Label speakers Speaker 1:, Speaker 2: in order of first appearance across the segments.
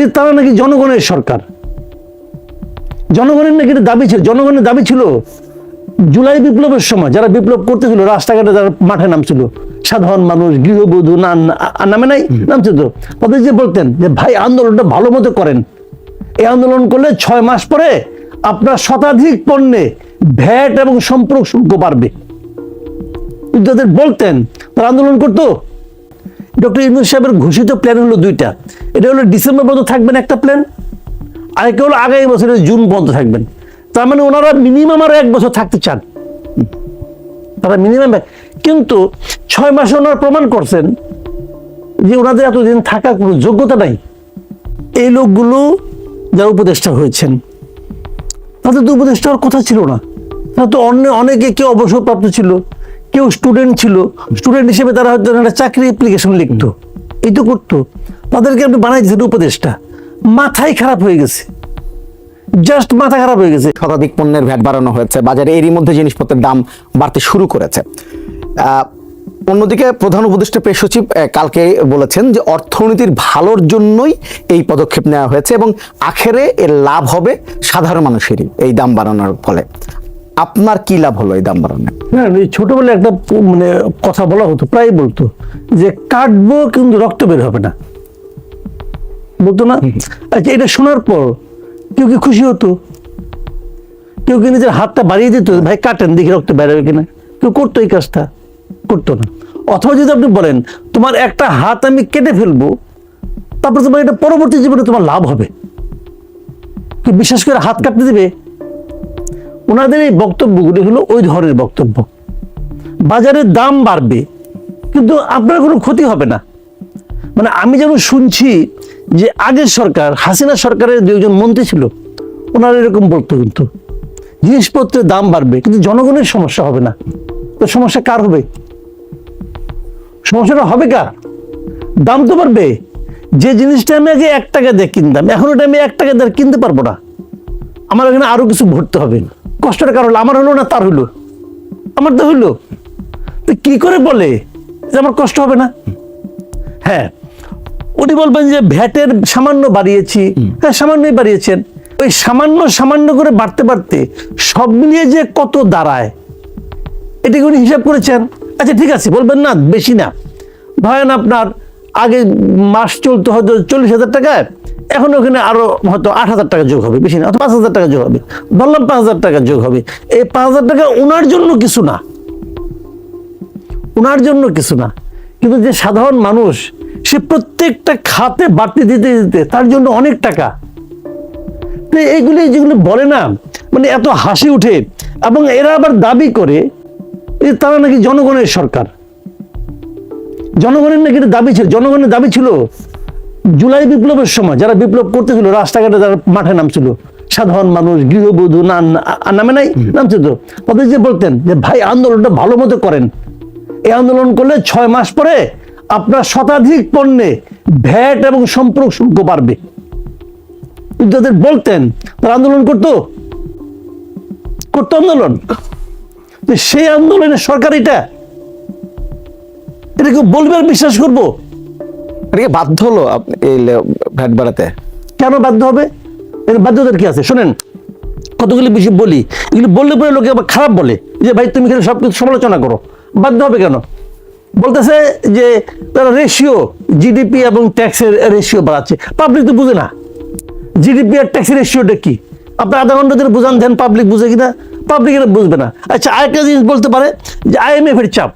Speaker 1: এই তারা নাকি জনগণের সরকার। জনগণের নাকি দাবি ছিল জনগণের দাবি ছিল জুলাই বিপ্লবের সময় যারা বিপ্লব করতেছিল রাস্তাঘাটে যারা মাঠে নামছিল সাধারণ মানুষ গৃহবধূ না নামে নাই নামছিল। তো তাদের যে বলতেন যে ভাই আন্দোলনটা ভালো মতো করেন। এই আন্দোলন করলে ছয় মাস পরে আপনার শতাধিক পণ্যে ভ্যাট এবং সম্পর্ক শুল্ক বাড়বে। তাদের বলতেন তারা আন্দোলন করতো ডক্টর ইউনুস সাহেবের ঘোষিত প্ল্যান হলো দুইটা। এটা হলো ডিসেম্বর পর্যন্ত থাকবেন একটা প্ল্যান আরেকটা হলো আগামী বছরের জুন পর্যন্ত থাকবেন। তার মানে ওনারা মিনিমাম আরও এক বছর থাকতে চান। তারা মিনিমাম কিন্তু ছয় মাসে ওনারা প্রমাণ করছেন যে ওনাদের এতদিন থাকার কোনো যোগ্যতা নাই। এই লোকগুলো যারা উপদেষ্টা হয়েছেন, তাদের তো উপদেষ্টা হওয়ার কথা ছিল না। তারা তো অন্য অনেকে কেউ অবসরপ্রাপ্ত ছিল। কেউ স্টুডেন্ট ছিল স্টুডেন্ট হিসেবে তারা হয়তো একটা চাকরি অ্যাপ্লিকেশন লিখতো। এই তো করতো। তাদেরকে আপনি বানাই দিয়েছেন উপদেষ্টা মাথায় খারাপ হয়ে গেছে। জাস্ট মাথা খারাপ হয়ে গেছে।
Speaker 2: শতাধিক পণ্যের ভ্যাট বাড়ানো হয়েছে, বাজারে এরই মধ্যে জিনিসপত্রের দাম বাড়তে শুরু করেছে। অন্যদিকে প্রধান উপদেষ্টা প্রেস সচিব কালকে বলেছেন যে অর্থনীতির ভালোর জন্যই এই পদক্ষেপ নেওয়া হয়েছে এবং আখেরে এর লাভ হবে সাধারণ মানুষেরই এই দাম বাড়ানোর ফলে। আপনার কি লাভ হলো এই দাম বাড়ানো
Speaker 1: না ছোটবেলায় একটা মানে কথা বলা হতো প্রায় বলতো যে কাটবো কিন্তু রক্ত বের হবে না। বলতো না? আচ্ছা এটা শোনার পর কেউ কি খুশি হতো? কেউ কি নিজের হাতটা বাড়িয়ে দিত ভাই কাটেন দেখি রক্ত বেরোবে কিনা? কেউ করতো এই কাজটা? করতো না। অথবা যদি আপনি বলেন তোমার একটা হাত আমি কেটে ফেলব তারপর তোমার এটা পরবর্তী জীবনে তোমার লাভ হবে। কি বিশ্বাস করে হাত কাটতে দিবে? ওনাদের এই বক্তব্যগুলি হলো ওই ধরনের বক্তব্য। বাজারের দাম বাড়বে, কিন্তু আপনার কোনো ক্ষতি হবে না। মানে আমি যেমন শুনছি যে আগের সরকার, হাসিনা সরকারের দুইজন মন্ত্রী ছিল, ওনারা এরকম বলতো কিন্তু। জিনিসপত্রের দাম বাড়বে, কিন্তু জনগণের সমস্যা হবে না। তো সমস্যা কার হবে? সমস্যাটা হবে কার? দাম তো বাড়বে। যে জিনিসটা আমি আগে এক টাকা দিয়ে কিনতাম, এখন ওটা আমি এক টাকা দিয়ে কিনতে পারব না। আমার এখানে আরও কিছু ভরতে হবে। কষ্টটা কার হলো আমার হলো না তার হলো? আমার তো হইল তো কি করে বলে যে আমার কষ্ট হবে না? হ্যাঁ উনি বলবেন যে ভ্যাটের সামান্য বাড়িয়েছি। হ্যাঁ সামান্যই বাড়িয়েছেন। ওই সামান্য সামান্য করে বাড়তে বাড়তে সব মিলিয়ে যে কত দাঁড়ায় এটাকে উনি হিসাব করেছেন। আচ্ছা ঠিক আছে বলবেন না বেশি না। ধরেন আপনার আগে মাস চলতো হয়তো চল্লিশ হাজার টাকায় এখন ওখানে আরও হয়তো আট হাজার টাকা যোগ হবে, বেশি না পাঁচ হাজার টাকা যোগ হবে। বললাম পাঁচ হাজার টাকা যোগ হবে। এই পাঁচ হাজার টাকা ওনার জন্য কিছু না। ওনার জন্য কিছু না। কিন্তু যে সাধারণ মানুষ, সে প্রত্যেকটা খাতে বাড়তি দিতে দিতে তার জন্য অনেক টাকা। তো এইগুলি যেগুলো বলে না মানে এত হাসি উঠে, এবং এরা আবার দাবি করে তারা নাকি জনগণের সরকার। জনগণের নাকি এটা দাবি ছিল জনগণের দাবি ছিল জুলাই বিপ্লবের সময় যারা বিপ্লব করতেছিল রাস্তাঘাটে যারা মাঠে নামছিল সাধারণ মানুষ গৃহবধূ না নামে নাই নামছিল তো। তাদের যে বলতেন যে ভাই আন্দোলনটা ভালো মতো করেন। এই আন্দোলন করলে ছয় মাস পরে আপনার শতাধিক পণ্যে ভ্যাট এবং সম্পর্ক শুল্ক বাড়বে। তাদের বলতেন তারা আন্দোলন করতো করতো আন্দোলন। সেই আন্দোলনের সরকার এটা এটা কেউ বলবে আর বিশ্বাস করব?
Speaker 2: এটাকে বাধ্য হলো আপনি এই ভ্যাট বাড়াতে।
Speaker 1: কেন বাধ্য হবে? এর বাধ্যতার কি আছে? শোনেন কতগুলি বিষয় বলি। এগুলি বললে পরে লোকে আবার খারাপ বলে। যে ভাই তুমি এখানে সব কিছু সমালোচনা করো। বাধ্য হবে কেন? বলতেছে যে তারা রেশিও জিডিপি এবং ট্যাক্সের রেশিও বাড়াচ্ছে। পাবলিক তো বুঝে না। জিডিপি আর ট্যাক্সের রেশিওটা কি? আপনার আধা ঘণ্টা ধরে বুঝান দেন পাবলিক বুঝে কিনা? পাবলিক এটা বুঝবে না। আচ্ছা আরেকটা জিনিস বলতে পারে যে আইএমএফ এর চাপ।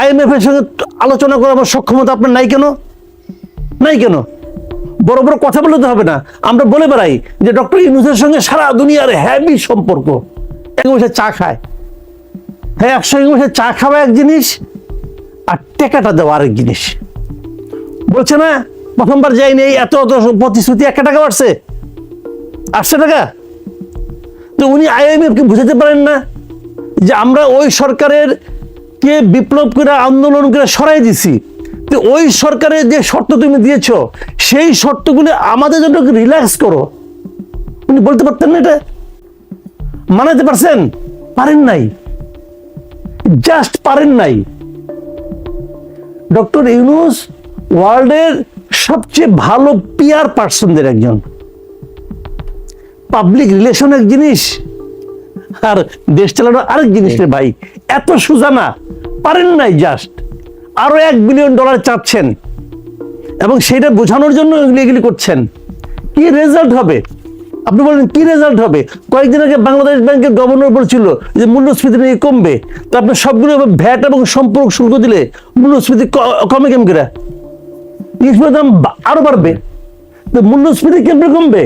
Speaker 1: আইএমএফ এর সঙ্গে আলোচনা করার আমার সক্ষমতা আপনার নাই কেন? নাই কেন? বড় বড় কথা বলে তো হবে না। আমরা বলে বেড়াই যে ডক্টর ইউনুসের সঙ্গে সারা দুনিয়ার হ্যাভি সম্পর্ক। এক বসে চা খায়। হ্যাঁ একসঙ্গে বসে চা খাওয়া এক জিনিস আর টেকাটা দেওয়া আরেক জিনিস। বলছে না, প্রথমবার যাইনি, এই এত এত প্রতিশ্রুতি একটা টাকা বাড়ছে। আটশো টাকা? তো উনি আইএমএফ কে বুঝাতে পারেন না যে আমরা ওই সরকারের কে বিপ্লব করে আন্দোলন করে সরাই দিছি? তো ওই সরকারের যে শর্ত তুমি দিয়েছ, সেই শর্তগুলি আমাদের জন্য রিল্যাক্স করো। উনি বলতে পারতেন না এটা? মানাতে পারছেন? পারেন নাই। জাস্ট পারেন নাই। ডক্টর ইউনুস ওয়ার্ল্ডের সবচেয়ে ভালো পিয়ার পার্সনদের একজন। পাবলিক রিলেশন এক জিনিস। আর দেশ চালানো আরেক জিনিস রে ভাই, এত সোজা না পারেন নাই জাস্ট আরও এক বিলিয়ন ডলার চাচ্ছেন। এবং সেটা বোঝানোর জন্য এগুলি করছেন। কি রেজাল্ট হবে? আপনি বলেন, কি রেজাল্ট হবে? কয়েকদিন আগে বাংলাদেশ ব্যাংকের গভর্নর বলছিল যে মূল্যস্ফীতি নাকি কমবে। তো আপনি সবগুলো ভ্যাট এবং সম্পর্ক শুল্ক দিলে মূল্যস্ফীতি কমে কেমন করে? জিনিসপত্রের দাম আরও বাড়বে। তো মূল্যস্ফীতি কেমনে কমবে?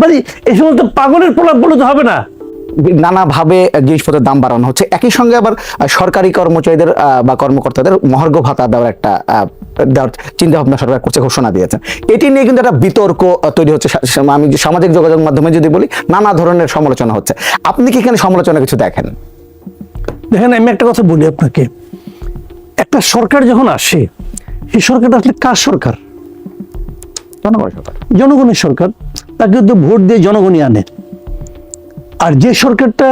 Speaker 1: মানে এই সমস্ত পাগলের প্রলাপ বলে তো হবে না।
Speaker 2: নানাভাবে জিনিসপত্রের দাম বাড়ানো হচ্ছে। একই সঙ্গে আবার সরকারি কর্মচারীদের বা কর্মকর্তাদের মহার্ঘ ভাতা দেওয়ার একটা দেওয়ার চিন্তা ভাবনা সরকার করছে ঘোষণা দিয়েছেন। এটি নিয়ে কিন্তু একটা বিতর্ক তৈরি হচ্ছে আমি সামাজিক যোগাযোগ মাধ্যমে যদি বলি নানা ধরনের সমালোচনা হচ্ছে। আপনি কি এখানে সমালোচনা কিছু দেখেন?
Speaker 1: দেখেন আমি একটা কথা বলি আপনাকে। একটা সরকার যখন আসে সেই সরকারটা আসলে কার সরকার?
Speaker 2: জনগণ সরকার।
Speaker 1: জনগণের সরকার। তাকে তো ভোট দিয়ে জনগণই আনে। আর যে সরকারটা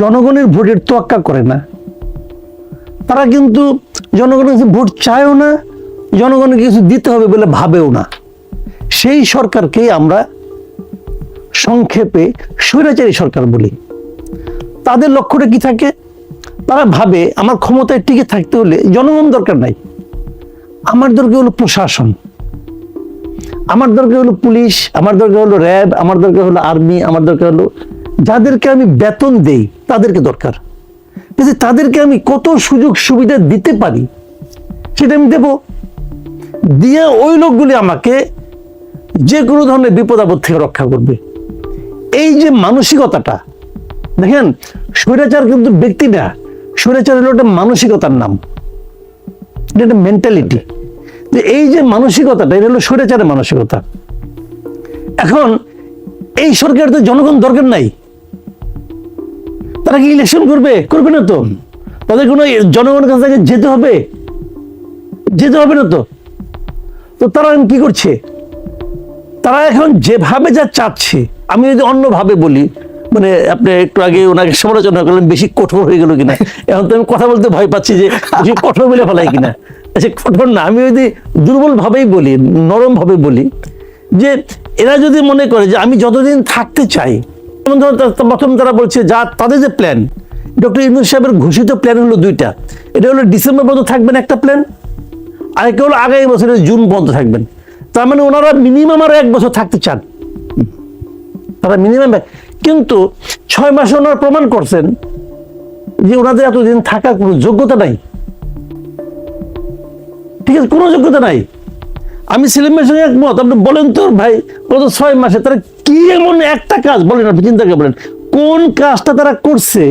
Speaker 1: জনগণের ভোটের তোয়াক্কা করে না, তারা কিন্তু জনগণের কাছে ভোট চায়ও না জনগণকে কিছু দিতে হবে বলে ভাবেও না। সেই সরকারকেই আমরা সংক্ষেপে স্বৈরাচারী সরকার বলি। তাদের লক্ষ্যটা কি থাকে? তারা ভাবে আমার ক্ষমতায় টিকে থাকতে হলে জনগণ দরকার নাই। আমার দরকার হলো প্রশাসন। আমার দরকার হলো পুলিশ, আমার দরকার হলো র্যাব, আমার দরকার হলো আর্মি, আমার দরকার হলো যাদেরকে আমি বেতন দেই, তাদেরকে দরকার। কিন্তু তাদেরকে আমি কত সুযোগ সুবিধা দিতে পারি, সেটা আমি দেব। দিয়ে ওই লোকগুলি আমাকে যে কোনো ধরনের বিপদ আপদ থেকে রক্ষা করবে। এই যে মানসিকতাটা, দেখেন, স্বৈরাচার কিন্তু ব্যক্তি না স্বৈরাচার হলো একটা মানসিকতার নাম। এটা একটা মেন্টালিটি যে এই যে মানসিকতাটা, এটা হলো স্বৈরাচারের মানসিকতা। এখন এই সরকার তো জনগণ দরকার নাই। তারা কি ইলেকশন করবে? করবে না তো। তাদের কোনো জনগণের কাছ যেতে হবে? যেতে হবে না তো। তো তারা কি করছে? তারা এখন যেভাবে যা চাচ্ছে, আমি যদি অন্যভাবে বলি মানে আপনি একটু আগে ওনাকে সমালোচনা করলেন, বেশি কঠোর হয়ে গেল কিনা। এখন তো আমি কথা বলতে ভয় পাচ্ছি যে কঠোর বলে ফেলাই কিনা। আচ্ছা কঠোর না, আমি যদি দুর্বলভাবেই বলি, নরমভাবে বলি, যে এরা যদি মনে করে যে আমি যতদিন থাকতে চাই, যেমন ধরুন প্রথম তারা বলছে যা, তাদের যে প্ল্যান ডক্টর ইউনুস সাহেবের ঘোষিত প্ল্যান হলো দুইটা। এটা হলো ডিসেম্বর পর্যন্ত থাকবেন একটা প্ল্যান আরেকটা হলো আগামী বছরের জুন পর্যন্ত থাকবেন। তার মানে ওনারা মিনিমাম আরও এক বছর থাকতে চান। তারা মিনিমাম কিন্তু ছয় মাসে ওনারা প্রমাণ করছেন যে ওনাদের এতদিন থাকার কোনো যোগ্যতা নাই। ঠিক আছে কোনো যোগ্যতা নাই। আমি সেলিমের সঙ্গে একমত। আপনি বলেন তো, ভাই, গত ছয় মাসে তারা কি এমন একটা কাজ? বলেন আপনি, চিন্তা করে বলেন। কোন কাজটা তারা করছে,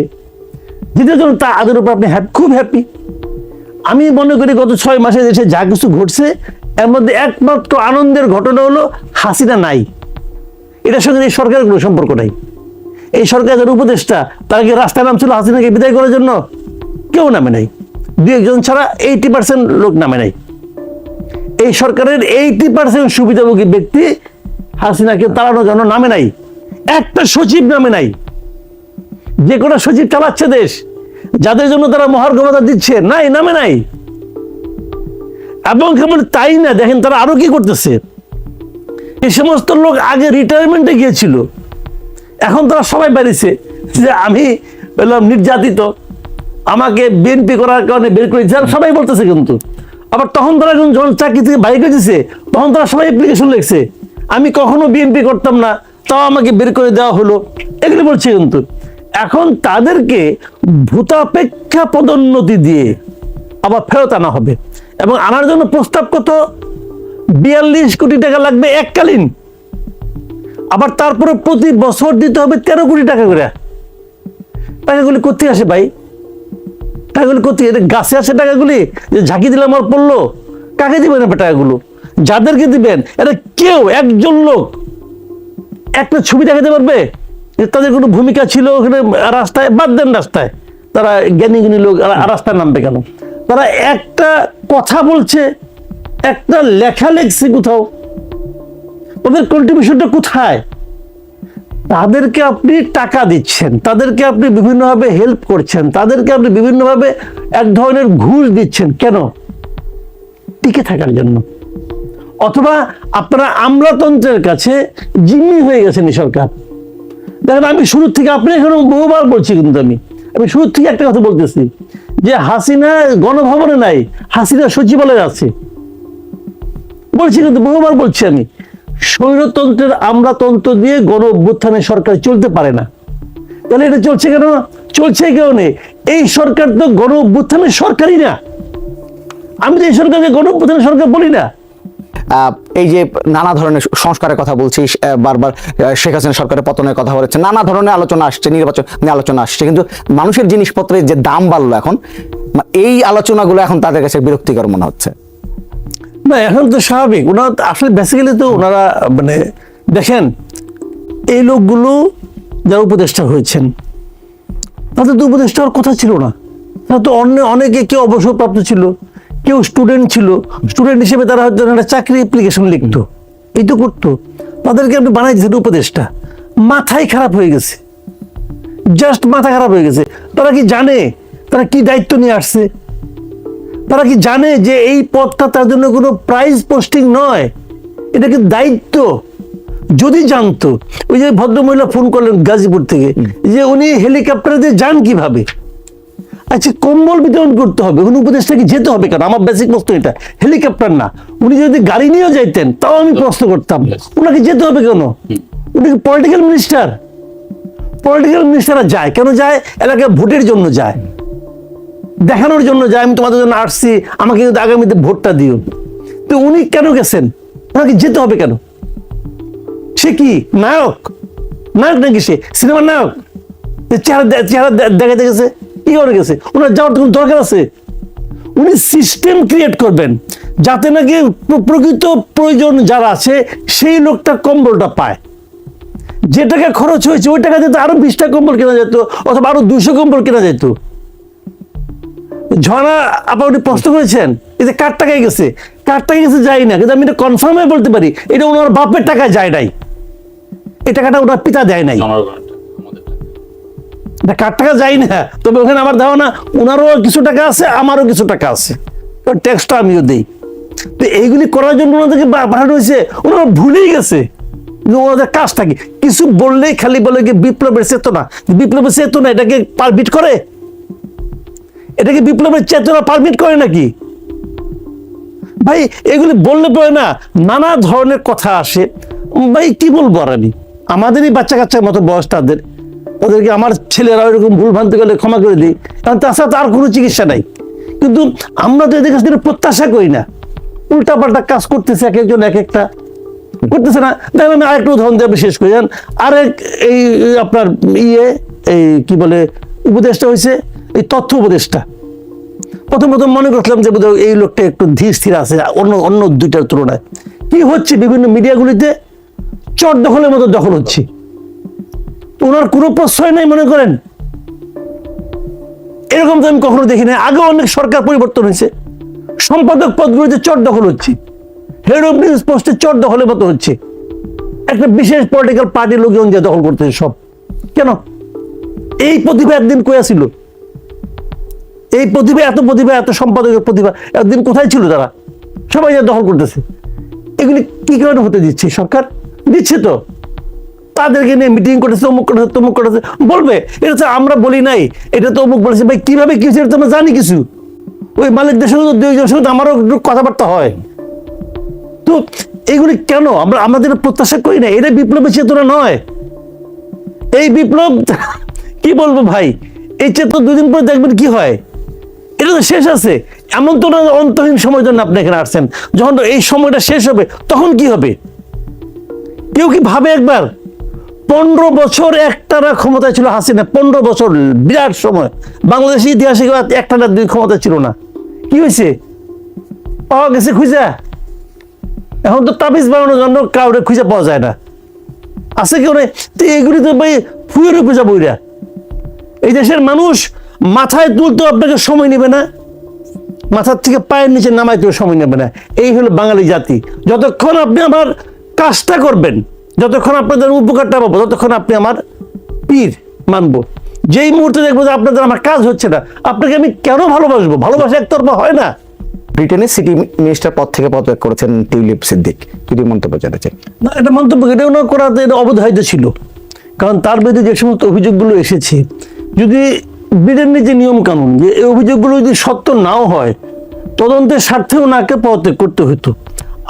Speaker 1: যেটার জন্য তাদের উপর আপনি খুব হ্যাপি আমি মনে করি গত ছয় মাসে দেশে যা কিছু ঘটছে, এর মধ্যে একমাত্র আনন্দের ঘটনা হলো হাসিনা নাই। এটার সঙ্গে এই সরকারের কোনো সম্পর্ক নাই। এই সরকারের উপদেষ্টা, তারা কি রাস্তায় নামছিল হাসিনাকে বিদায় করার জন্য? কেউ নামে নাই। দু একজন ছাড়া এইটি পার্সেন্ট লোক নামে নাই। এই সরকারের এইটি পার্সেন্ট সুবিধাভোগী ব্যক্তি হাসিনাকে তাড়ানোর জন্য নামে নাই। একটা সচিব নামে নাই। যে কোনো সচিব চালাচ্ছে দেশ, যাদের জন্য তারা মহার্ঘমতা দিচ্ছে, নাই, নামে নাই। এবং কেবল তাই না, দেখেন তারা আরও কি করতেছে। এই সমস্ত লোক আগে রিটায়ারমেন্টে গিয়েছিল। এখন তারা সবাই বাড়িছে। যে আমি বললাম নির্যাতিত, আমাকে বিএনপি করার কারণে বের করে সবাই বলতেছে কিন্তু। আবার তখন তারা যখন চাকরি থেকে বাইরে দিছে তখন তারা সবাই অ্যাপ্লিকেশন লিখছে। আমি কখনো বিএনপি করতাম না, তাও আমাকে বের করে দেওয়া হলো। এগুলো বলছে কিন্তু, এখন তাদেরকে ভূতাপেক্ষা পদোন্নতি দিয়ে আবার ফেরত আনা হবে। এবং আনার জন্য প্রস্তাব কত? বিয়াল্লিশ কোটি টাকা লাগবে এককালীন। আবার তারপরে প্রতি বছর দিতে হবে তেরো কোটি টাকা করে। টাকাগুলি কোথায় আসে ভাই? টাকাগুলি কোথায় এটা গাছে আসে টাকাগুলি? যে ঝাঁকি দিলাম আর পড়ল। কাকে দিবেন টাকাগুলো? যাদেরকে দিবেন এটা কেউ, একজন লোক একটা ছবি দেখাতে পারবে? তাদের কোনো ভূমিকা ছিল ওখানে রাস্তায়? বাদ দেন রাস্তায়। তারা জ্ঞানী জ্ঞানী লোক রাস্তায় নামবে কেন? তারা একটা কথা বলছে, একটা লেখা লেখছে কোথাও। ওদের কন্ট্রিবিউশনটা কোথায়? তাদেরকে আপনি টাকা দিচ্ছেন, তাদেরকে আপনি বিভিন্নভাবে হেল্প করছেন, তাদেরকে আপনি বিভিন্নভাবে এক ধরনের ঘুষ দিচ্ছেন, কেন? টিকে থাকার জন্য। অথবা আপনারা আমলাতন্ত্রের কাছে জিম্মি হয়ে গেছেন এই সরকার। দেখেন, আমি শুরু থেকে আপনি এখানে বহুবার বলছি কিন্তু আমি। আমি শুরু থেকে একটা কথা বলতেছি, যে হাসিনা গণভবনে নাই, হাসিনা সচিবালয়ে আছে। বলছি কিন্তু বহুবার বলছি আমি। স্বৈরতন্ত্রের আমলাতন্ত্র দিয়ে গণ অভ্যুত্থানের সরকার চলতে পারে না। তাহলে এটা চলছে কেন? চলছে এই কারণে এই সরকার তো গণ অভ্যুত্থানের সরকারই না। আমি তো এই সরকারকে গণ অভ্যুত্থানের সরকার বলি না।
Speaker 2: এই যে নানা ধরনের সংস্কারের কথা বলছি বারবার শেখ হাসিনা সরকারের পতনের কথা বলেছে নানা ধরনের আলোচনা আসছে, নির্বাচন নিয়ে আলোচনা আসছে, কিন্তু মানুষের জিনিসপত্রের যে দাম বাড়লো এখন এই আলোচনাগুলো এখন তাদের কাছে বিরক্তিকর মনে হচ্ছে।
Speaker 1: না, এখন তো স্বাভাবিক। ওনারা আসলে বেসিক্যালি তো ওনারা মানে দেখেন, এই লোকগুলো যারা উপদেষ্টা হয়েছেন, তাদের তো উপদেষ্টা হওয়ার কথা ছিল না। তারা তো অন্য, অনেকে কেউ অবসরপ্রাপ্ত ছিল, কেউ স্টুডেন্ট ছিল। স্টুডেন্ট হিসেবে তারা হয়তো একটা চাকরি অ্যাপ্লিকেশন লিখতো। এই তো করতো। তাদেরকে আপনি বানাই দিয়েছেন উপদেষ্টা। মাথায় খারাপ হয়ে গেছে। জাস্ট মাথা খারাপ হয়ে গেছে। তারা কি জানে? তারা কি দায়িত্ব নিয়ে আসছে? তারা কি জানে যে এই পদটা তার জন্য কোনো প্রাইজ পোস্টিং নয়? এটা কি দায়িত্ব? যদি জানতো ওই যে ভদ্রমহিলা ফোন করলেন গাজীপুর থেকে যে উনি হেলিকপ্টারে দিয়ে যান কীভাবে? আচ্ছা কম্বল বিতরণ করতে হবে উনি উপদেশটা কি যেতে হবে কেন? আমার বেসিক প্রশ্ন এটা হেলিকপ্টার না। উনি যদি গাড়ি নিয়েও যাইতেন তাও আমি প্রশ্ন করতাম ওনাকে যেতে হবে কেন? উনি পলিটিক্যাল মিনিস্টার পলিটিক্যাল মিনিস্টাররা যায় কেন যায়? এলাকায় ভোটের জন্য যায়। দেখানোর জন্য যায় আমি তোমাদের জন্য আসছি, আমাকে কিন্তু আগামীতে ভোটটা দিও। তো উনি কেন গেছেন? ওনাকে যেতে হবে কেন? সে কি নায়ক? নায়ক নাকি সে? সিনেমার নায়ক? চেহারা চেহারা দেখাতে গেছে, কি করে গেছে? ওনার যাওয়ার কোনো দরকার আছে? উনি সিস্টেম ক্রিয়েট করবেন, যাতে নাকি প্রকৃত প্রয়োজন যারা আছে, সেই লোকটা কম্বলটা পায়। যে টাকা খরচ হয়েছে, ওই টাকা দিয়ে তো আরও বিশটা কম্বল কেনা যেত, অথবা আরও দুশো কম্বল কেনা যেত। ঝর্ণা আপা উনি প্রশ্ন করেছেন এই যে কার টাকায় গেছে? কার টাকায় গেছে যাই না কিন্তু আমি এটা কনফার্ম হয়ে বলতে পারি এটা ওনার বাপের টাকায় যায় নাই। এই টাকাটা ওনার পিতা দেয় নাই। এটা কার টাকা। যায় না তবে ওখানে আমার ধারণা ওনারও কিছু টাকা আছে আমারও কিছু টাকা আছে। ট্যাক্সটা আমিও দিই। তো এইগুলি করার জন্য ওনাদেরকে পাঠানো হয়েছে ওনারা ভুলেই গেছে। ওনাদের কাজ থাকে কিছু বললেই খালি বলে বিপ্লবের চেতনা? বিপ্লবের চেতনা এটাকে পারমিট করে? এটাকে বিপ্লবের চেতনা পারমিট করে নাকি? ভাই, এগুলি বললে পরে না নানা ধরনের কথা আসে। ভাই, কি বলব আর আমি? আমাদেরই বাচ্চা কাচ্চার মতো বয়স তাদের। ওদেরকে আমার ছেলেরা এরকম ভুল ভ্রান্তি করলে ক্ষমা করে দিই। কারণ তাছাড়া তার কোনো চিকিৎসা নাই। কিন্তু আমরা তো এদের কাছ থেকে প্রত্যাশা করি না। উল্টা পাল্টা কাজ করতেছে এক একজন, এক একটা। করতেছে না। দেখেন আমি আরেকটা উদাহরণ দিয়ে শেষ করি। জান আরেক এই আপনার ইয়ে এই কি বলে উপদেশটা হয়েছে। এই তথ্য উপদেশটা। প্রথম প্রথম মনে করছিলাম যে বোধহয় এই লোকটা একটু ধীর স্থির আছে, অন্য অন্য দুইটার তুলনায়। কি হচ্ছে বিভিন্ন মিডিয়াগুলিতে? চট দখলের মতো দখল হচ্ছে। ওনার কোনো প্রশ্রয় নাই, মনে করেন। এরকম তো আমি কখনো দেখি না আগে অনেক সরকার পরিবর্তন হয়েছে। সম্পাদক পদগুলিতে চট দখল হচ্ছে। হেড অফ নিউজ পোস্টে চট দখলের মতো হচ্ছে। একটা বিশেষ পলিটিক্যাল পার্টির লোকজন যে দখল করতেছে সব। কেন? এই প্রতিভা একদিন কয়া ছিল এই প্রতিভা এত প্রতিভা এত সম্পাদকের প্রতিভা একদিন কোথায় ছিল তারা? সবাই যা দখল করতেছে। এগুলি কি কারণে হতে দিচ্ছে সরকার? দিচ্ছে তো। তাদেরকে নিয়ে মিটিং করেছে অমুক করেছে তমুক করেছে বলবে, এটা তো আমরা বলি নাই। এটা তো অমুক বলেছে। ভাই, কীভাবে কি হচ্ছে এটা তো আমরা জানি কিছু। ওই মালিকদের সঙ্গে তো দুইজনের সঙ্গে আমারও একটু কথাবার্তা হয়। তো এইগুলি কেন? আমরা আমাদের প্রত্যাশা করি না এটা বিপ্লবের চেতনা নয়। এই বিপ্লব, কি বলব ভাই? এই চেতনা দুদিন পরে দেখবেন কি হয়? এটা তো শেষ আছে। এমন তো না অন্তহীন সময়ের জন্য আপনি এখানে আসছেন। যখন এই সময়টা শেষ হবে, তখন কি হবে? কেউ কি ভাবে একবার? পনেরো বছর একটানা ক্ষমতায় ছিল হাসিনা, পনেরো বছর বিরাট সময়। বাংলাদেশের ইতিহাসে একটানা দুই ক্ষমতা ছিল না। কি হয়েছে? পাওয়া গেছে খুঁজা। এখন তো তাবিজ বানানোর জন্য কাউরে খুঁজে পাওয়া যায় না। আছে কেউ নেই? তো এগুলি তো ভাই ফুয়ের পূজা বইরা। এই দেশের মানুষ মাথায় তুলতে আপনাকে সময় নেবে না। মাথার থেকে পায়ের নিচে নামাইতেও সময় নেবে না। এই হলো বাঙালি জাতি। যতক্ষণ আপনি আমার কাজটা করবেন যতক্ষণ আপনাদের উপকারটা পাবো ততক্ষণ আপনি আমার পীর মানবো। যেই মুহূর্তে দেখব যে আপনাদের আমার কাজ হচ্ছে না আপনাকে আমি কেন ভালোবাসবো? ভালোবাসা একতরফা হয় না।
Speaker 2: ব্রিটেনের সিটি মিনিস্টার পদ থেকে পদত্যাগ করেছেন টিউলিপ সিদ্দিক। যদি মন্তব্য চাই
Speaker 1: না এটা মন্তব্য এটা ওনার করাতে এটা অবধারিত ছিল। কারণ তার বিরুদ্ধে যে সমস্ত অভিযোগগুলো এসেছে যদি ব্রিটেনের যে নিয়ম কানুন, যে এই অভিযোগগুলো যদি সত্য নাও হয়, তদন্তের স্বার্থে ওনাকে পদত্যাগ করতে হতো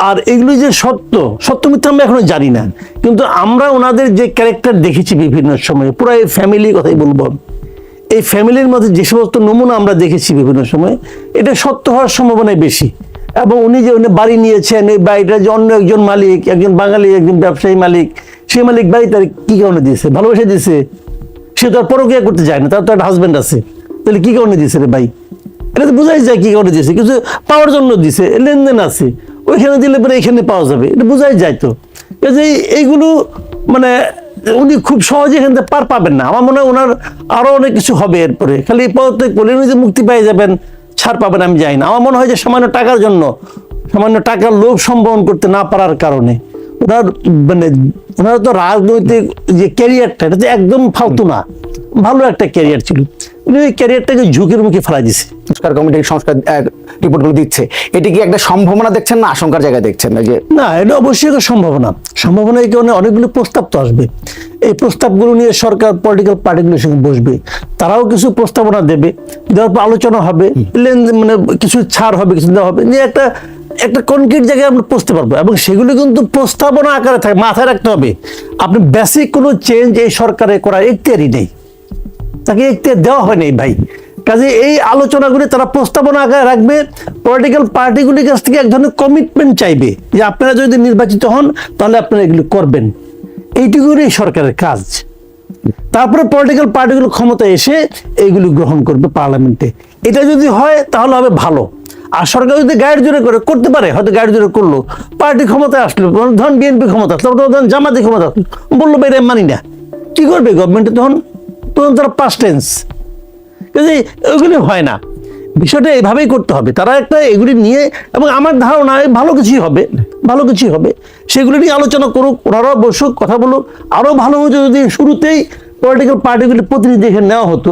Speaker 1: আর এগুলো যে সত্য সত্য মিথ্যা আমরা এখনও জানি না। কিন্তু আমরা ওনাদের যে ক্যারেক্টার দেখেছি বিভিন্ন সময়ে, পুরো এই ফ্যামিলির কথাই বলব। এই ফ্যামিলির মধ্যে যে সমস্ত নমুনা আমরা দেখেছি বিভিন্ন সময়ে, এটা সত্য হওয়ার সম্ভাবনাই বেশি। এবং উনি যে উনি বাড়ি নিয়েছেন, এই বাড়িটা যে অন্য একজন মালিক, একজন বাঙালি, একজন ব্যবসায়ী মালিক, সেই মালিক বাড়ি তার কি কারণে দিয়েছে? ভালোবেসে দিয়েছে? সে তো আর পরকিয়া করতে যায় না, তার তো একটা হাজবেন্ড আছে। তাহলে কি কারণে দিয়েছে রে ভাই? এটা তো বোঝাই যায় কি কারণে দিয়েছে, কিছু পাওয়ার জন্য দিছে লেনদেন আছে। ওইখানে দিলে পরে এখানে পাওয়া যাবে, এটা বোঝাই যায় তো। কাজে এইগুলো মানে উনি খুব সহজে এখান থেকে পার পাবেন না। আমার মনে হয় ওনার আরও অনেক কিছু হবে এরপরে। খালি পদত্যাগ করলে উনি যে মুক্তি পেয়ে যাবেন, ছাড় পাবেন আমি জানি না। আমার মনে হয় যে সামান্য টাকার জন্য, সামান্য টাকার লোভ সম্বহন করতে না পারার কারণে। ওনার মানে ওনার তো রাজনৈতিক যে ক্যারিয়ারটা এটা তো একদম ফালতু না। ভালো একটা ক্যারিয়ার ছিল। ওই ক্যারিয়ারটাকে ঝুঁকির মুখে ফেলা দিছে।
Speaker 2: সংস্কার কমিটির সংস্কার রিপোর্টগুলো দিচ্ছে। এটি কি একটা সম্ভাবনা দেখছেন না আশঙ্কার জায়গায় দেখছেন? না যে
Speaker 1: না এটা অবশ্যই একটা সম্ভাবনা। সম্ভাবনা এই কারণে অনেকগুলো প্রস্তাব তো আসবে। এই প্রস্তাবগুলো নিয়ে সরকার পলিটিক্যাল পার্টিগুলোর সঙ্গে বসবে। তারাও কিছু প্রস্তাবনা দেবে। দেওয়ার পর আলোচনা হবে। লেনদেন মানে কিছু ছাড় হবে কিছু দেওয়া হবে। নিয়ে একটা একটা কনক্রিট জায়গায় আমরা পৌঁছতে পারব এবং সেগুলো কিন্তু প্রস্তাবনা আকারে থাকে, মাথায় রাখতে হবে। আপনি বেসিক কোনো চেঞ্জ এই সরকারে করার এখতিয়ারই নেই। তাকে এখতিয়ার দেওয়া হয়নি ভাই। কাজে এই আলোচনাগুলি তারা প্রস্তাবনা আকারে রাখবে পলিটিক্যাল পার্টিগুলির কাছ থেকে এক ধরনের কমিটমেন্ট চাইবে যে আপনারা যদি নির্বাচিত হন, তাহলে আপনারা এগুলো করবেন। এইটুকুই সরকারের কাজ। তারপরে পলিটিক্যাল পার্টিগুলো ক্ষমতায় এসে এইগুলি গ্রহণ করবে পার্লামেন্টে। এটা যদি হয়, তাহলে হবে ভালো। আর সরকার যদি গাইড জোরে করে করতে পারে, হয়তো গাইড জোরে করল। পার্টি ক্ষমতায় আসলো, ধন বিএনপি ক্ষমতা আসলো ধরেন জামাতি ক্ষমতা বলল বাইরে মানি না। কি করবে গভর্নমেন্টে তখন? তখন তারা পাস্ট টেন্স কাজে ওইগুলি হয় না। বিষয়টা এভাবেই করতে হবে। তারা একটা এগুলি নিয়ে এবং আমার ধারণা, ভালো কিছুই হবে, ভালো কিছুই হবে। সেগুলি নিয়ে আলোচনা করুক, ওনারাও বসুক, কথা বলুক। আরও ভালো হতো যদি শুরুতেই পলিটিক্যাল পার্টিগুলি প্রতিনিধি এখানে নেওয়া হতো।